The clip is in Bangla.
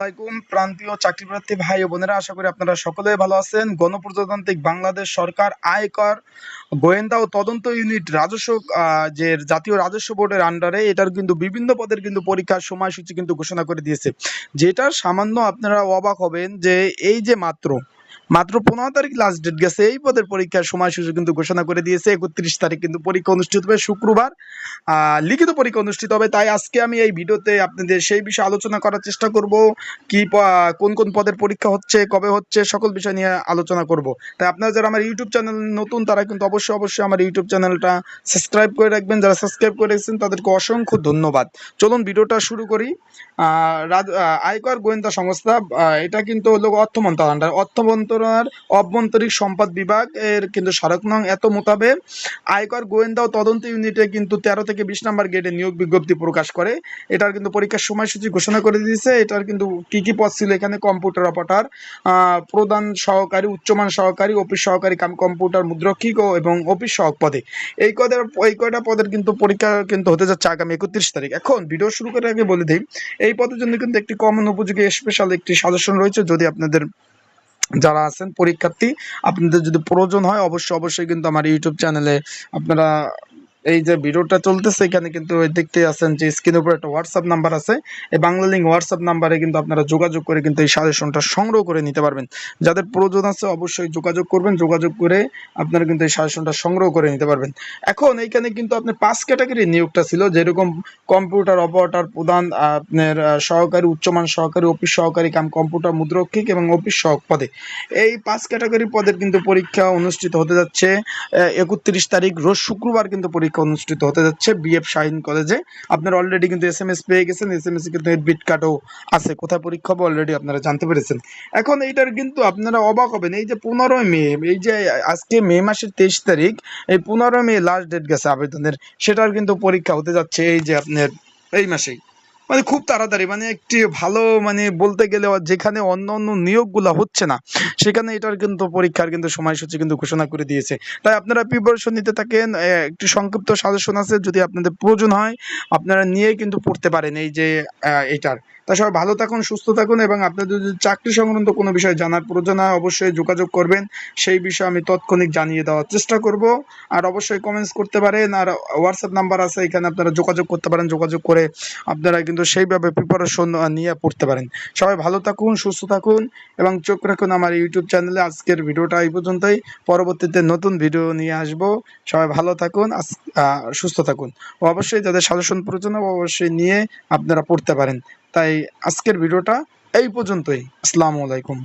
আলাইকুম, প্রান্তীয় চাকরিপ্রার্থী ভাই বোনেরা, আশা করি আপনারা সকলে ভালো আছেন। গণপ্রজাতান্ত্রিক বাংলাদেশ সরকার আয়কর গোয়েন্দা ও তদন্ত ইউনিট রাজস্ব যে জাতীয় রাজস্ব বোর্ডের আন্ডারে, এটার কিন্তু বিভিন্ন পদের কিন্তু পরীক্ষার সময়সূচি কিন্তু ঘোষণা করে দিয়েছে। যেটা সামান্য আপনারা অবাক হবেন যে এই যে মাত্র মাত্র পনেরো তারিখ লাস্ট ডেট গেছে। এই পদের পরীক্ষার সময়সূচি কিন্তু ঘোষণা করে দিয়েছে। একত্রিশ তারিখ কিন্তু পরীক্ষা অনুষ্ঠিত হবে শুক্রবার। লিখিত পরীক্ষা অনুষ্ঠিত হবে, তাই আজকে আমি এই ভিডিওতে আপনাদের সেই বিষয়ে আলোচনা করার চেষ্টা করব। কি কোন কোন পদের পরীক্ষা হচ্ছে, কবে হচ্ছে, সকল বিষয় নিয়ে আলোচনা করব। তাই আপনারা যারা আমার ইউটিউব চ্যানেল নতুন, তারা কিন্তু অবশ্যই অবশ্যই আমার ইউটিউব চ্যানেলটা সাবস্ক্রাইব করে রাখবেন। যারা সাবস্ক্রাইব করে রেখেছেন, তাদেরকে অসংখ্য ধন্যবাদ। চলুন ভিডিওটা শুরু করি। আয়কর গোয়েন্দা সংস্থা এটা কিন্তু হলো অর্থ মন্ত্রণালয়। অর্থ মন্ত্রণালয়ের অভ্যন্তরীণ সম্পদ বিভাগ এর কিন্তু স্মারক নং এত মোতাবেক আয়কর গোয়েন্দা ও তদন্ত ইউনিটে কিন্তু তেরো থেকে বিশ নাম্বার গেটে নিয়োগ বিজ্ঞপ্তি প্রকাশ করে। এটার কিন্তু পরীক্ষার সময়সূচি ঘোষণা করে দিয়েছে। এটার কিন্তু কি কি পদ ছিল এখানে? কম্পিউটার অপারেটর প্রধান সহকারী, উচ্চমান সহকারী, অফিস সহকারী, কাম, কম্পিউটার, মুদ্রক্ষিক এবং অফিস সহক পদে। এই কদের, এই কয়টা পদের কিন্তু পরীক্ষা কিন্তু হতে যাচ্ছে আগামী একত্রিশ তারিখ। এখন ভিডিও শুরু করার আগে বলে দিই, এই পদের জন্য কিন্তু একটি কমন উপযোগী স্পেশাল একটি সাজেশন রয়েছে। যদি আপনাদের যারা আছেন পরীক্ষার্থী আপনাদের যদি প্রয়োজন হয় অবশ্যই অবশ্যই কিন্তু আমার ইউটিউব চ্যানেলে আপনারা এই যে ভিডিওটা চলতেছে, এখানে কিন্তু দেখতে আছেন যে স্ক্রিনের উপর একটা হোয়াটসঅ্যাপ নাম্বার আছে। এই বাংলা লিঙ্ক হোয়াটসঅ্যাপ নাম্বারে কিন্তু আপনারা যোগাযোগ করে কিন্তু এই সাজেশনটা সংগ্রহ করে নিতে পারবেন। যাদের প্রয়োজন আছে অবশ্যই যোগাযোগ করবেন, যোগাযোগ করে আপনারা কিন্তু এই সাজেশনটা সংগ্রহ করে নিতে পারবেন। এখন এইখানে কিন্তু আপনার পাঁচ ক্যাটাগরি নিয়োগটা ছিল, যেরকম কম্পিউটার অপারেটর প্রধান, আপনার সহকারী, উচ্চমান সহকারী অফিস সহকারী, কাম কম্পিউটার মুদ্রক্ষিক এবং অফিস সহক পদে। এই পাঁচ ক্যাটাগরি পদের কিন্তু পরীক্ষা অনুষ্ঠিত হতে যাচ্ছে একত্রিশ তারিখ, রোজ শুক্রবার কিন্তু পরীক্ষা অনুষ্ঠিত হতে যাচ্ছে বিএফ শাহিন কলেজে আপনারা অলরেডি কিন্তু এস এম এস পেয়ে গেছেন এস এম এস কিন্তু এডমিট কার্ডও আছে। কোথায় পরীক্ষা হবে অলরেডি আপনারা জানতে পেরেছেন। এখন এইটার কিন্তু আপনারা অবাক হবেন। এই যে পনেরোই মে, এই যে আজকে মে মাসের তেইশ তারিখ, এই পনেরোই মে লাস্ট ডেট গেছে আবেদনের। সেটার কিন্তু পরীক্ষা হতে যাচ্ছে এই যে আপনার এই মাসেই। মানে খুব তাড়াতাড়ি মানে একটি ভালো মানে বলতে গেলে যেখানে অন্য অন্য নিয়োগগুলো হচ্ছে না, সেখানে এটার কিন্তু পরীক্ষার কিন্তু সময়সূচি কিন্তু ঘোষণা করে দিয়েছে। তাই আপনারা প্রিপারেশন নিতে থাকেন একটি সংক্ষিপ্ত সাজেশন আছে, যদি আপনাদের প্রয়োজন হয়, আপনারা নিয়ে কিন্তু পড়তে পারেন এই যে এটার। তা সবাই ভালো থাকুন, সুস্থ থাকুন এবং আপনাদের যদি চাকরি সংক্রান্ত কোনো বিষয় জানার প্রয়োজন হয়, অবশ্যই যোগাযোগ করবেন। সেই বিষয়ে আমি তৎক্ষণিক জানিয়ে দেওয়ার চেষ্টা করব। আর অবশ্যই কমেন্টস করতে পারেন, আর হোয়াটসঅ্যাপ নাম্বার আছে, এখানে আপনারা যোগাযোগ করতে পারেন, যোগাযোগ করে আপনারা কিন্তু সেইভাবে প্রিপারেশন নিয়ে পড়তে পারেন। সবাই ভালো থাকুন, সুস্থ থাকুন এবং চোখ রাখুন আমার ইউটিউব চ্যানেলে। আজকের ভিডিওটা এই পর্যন্তই। পরবর্তীতে নতুন ভিডিও নিয়ে আসব। সবাই ভালো থাকুন সুস্থ থাকুন। অবশ্যই যাদের সাজেশন প্রয়োজন অবশ্যই নিয়ে আপনারা পড়তে পারেন। তাই আজকের ভিডিওটা এই পর্যন্তই। আসসালামু আলাইকুম।